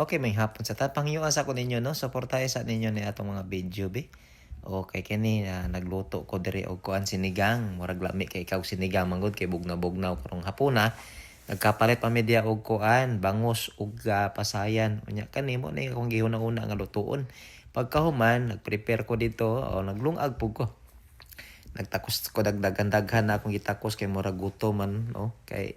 Okay, may hapon sa tapangyo sa ko ninyo no. Suportahe sa ninyo ni atong mga video be. Okay, kini na nagluto ko diri og kuan sinigang, murag lami kay ikaw sinigang manggod kay bugna-bugnaw karong hapuna. Nagkapalit pa media og kuan, bangus ug ah, pasayan. Unya kanimo na akong gihuna-una nga lutuon. Pagkahuman, nagprepare ko dito, o naglungag pug ko. Nagtakos ko dagdagan-daghan na akong gitakos kay murag gutom man, no? Kay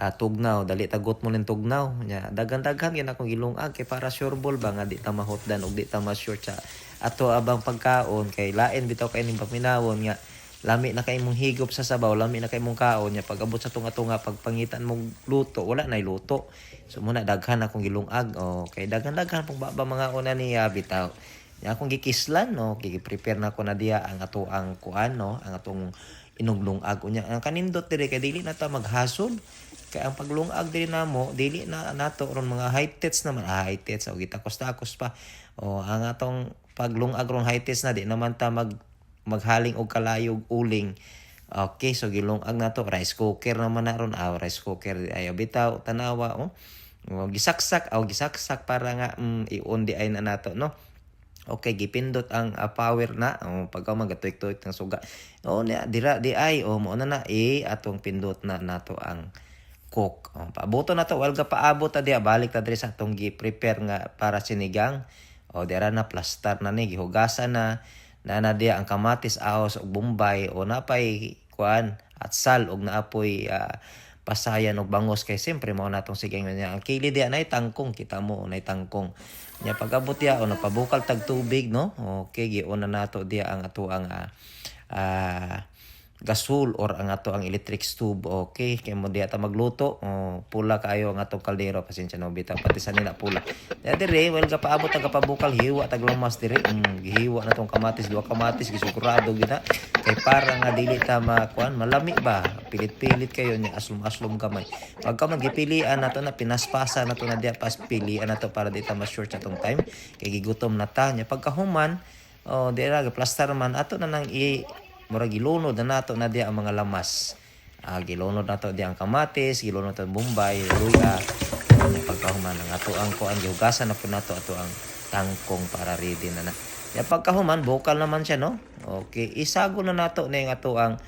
ah, tugnaw, dali tagot mo ning tugnaw. Nya dagan-daghan gyud akong gilungag kay para sure ball ba nga di ta mahotdan ug di ta ma-sure sa ato abang pagkaon kay lain bitaw kay ning paminawon nga lami na kay mong higop sa sabaw, lami na kay mong kaon nya pag abot sa tunga-tunga pagpangitan mong luto, wala nay luto. So muna daghan akong gilungag. Oh, kay daghan-daghan pong baba mga una niya bitaw. Nya akong gikislan no, gigi-prepare na ko na diya ang ato ang kuan no, ang atong inuglungag unya. Ang kanindot diri kay dili na ta maghasol. Kay ang paglungag diri namo, dili na nato ron mga high tits naman, ah, high tits o gitakos-takos pa. O ang atong paglungag ron high tits na di naman ta mag maghaling og kalayog uling. Okay, so gilungag na to rice cooker naman na ron. Ah, rice cooker ayo bitaw tanawa oh. Oh, gisaksak aw gisaksak para nga mm, i-on di ay na nato no. Okay, gipindot ang ah, power na. Oh, pagka magatuik-tuik ng suga. Oh, na, dira di ay oh mo na na eh atong pindot na nato ang cook. Oh, paaboto na to ga paabot ta diya balik ta diri sa atong gi-prepare nga para sinigang. O dira na plaster na ni gihugasan na na na diya ang kamatis ahos ug bombay o napay kuan at sal ug naapoy ah, pasayan ug bangos kay siyempre mao natong sigang niya ang kili diya nay tangkong kita mo nay tangkong nya pagabot diya o napabukal tag tubig no? Okay giuna nato diya ang ato ang ah, gasol or ang ato ang electric stove. Okay kay mo diya ta magluto. Oh, pula kayo ang atong kaldero. Pasensya no bitaw pati sa nila pula. Ya dire well ka paabot ang kapabukal hiwa tag lumas dire. Mm, gihiwa na tong kamatis duha kamatis gisigurado gina. Kay para nga dili ta makuan malami ba pilit-pilit kayo nya aslom-aslom gamay pagka magipilian nato na pinaspasa nato na diya pas pilian nato para di ta ma-short sa tong time kay gigutom na ta nya pagkahuman oh dira plaster man ato na nang i murag gilunod na nato na diya ang mga lamas. Ah, gilunod nato diya ang kamatis, gilunod nato bombay, luya. Ano pagkahuman ang ato ang kuan gihugasan na po nato ato ang tangkong para ready na na. Ya pagkahuman bukal naman siya no. Okay, isago na nato na yung ato ang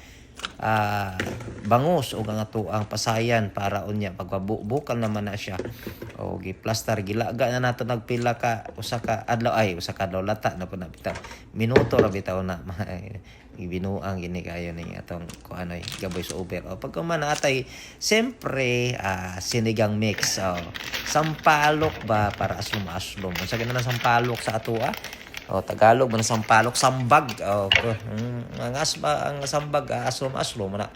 ah, bangus o ang ato ang pasayan para unya pagbabukal naman na siya. O giplaster gilaga na nato nagpila ka usa ka adlaw ay usa ka adlaw lata na po na bitaw. Minuto ra bitaw na ibinuang gini kayo ni atong ko ano eh, gaboy sa Uber. O pagka man atay siyempre ah, sinigang mix. O, sampalok ba para aslom-aslom. Unsa gina na sampalok sa ato ah? O Tagalog man sampalok sambag. O mm, ang asba ang sambag ah, aslom-aslom na.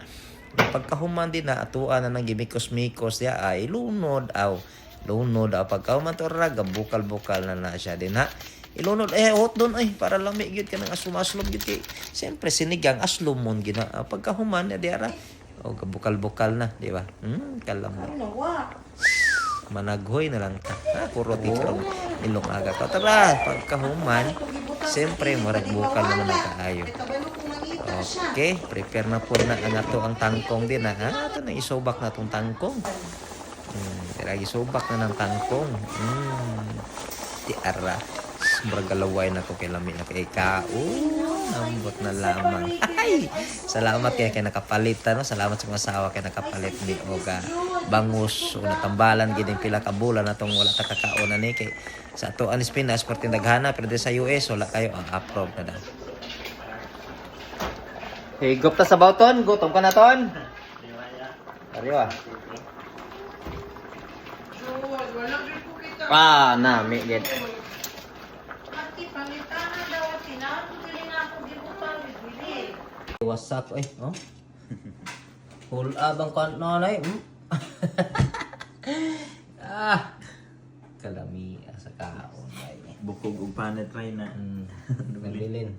Pagkahuman din na atuan na nang gimikos-mikos diya ay lunod aw lunod aw pagkahuman to ra bukal-bukal na na siya din ha. Ilunod eh hot doon ay para lami gyud ka ng aslom-aslom gyud kay siyempre sinigang aslom mon gina Ah, pagkahuman na diara o bukal-bukal na di ba? Hmm, kalam managhoy na lang ta. Ha, puro dito ang ilong aga ka. Tara, pagkahuman, siyempre, murag bukal naman ang kaayo. Okay, prepare na po na ang ato ang tangkong din ha. Ah, ito na isobak na tong tangkong. Hmm, tira isobak na ng tangkong. Hmm, di ara. Murag galaway na ko kay lami na kay kao. Ambot na lamang. Ay! Salamat kay kay nakapalit no. Salamat sa mga asawa kay nakapalit ni Oga bangus o natambalan gid yung pila ka bulan natong wala ta kakaon ani kay sa ato anis Pinas perti daghana pero di sa US wala kayo ang approve na daw. Higop ta sa bawton, gutom ka na ton. Ariwa. Ah, nami gid. Wasak eh, oh. Full abang kan nanay. Mm. ah. Kalami sa kaon. Bukog ug panit ray na. Mm. Nabilin.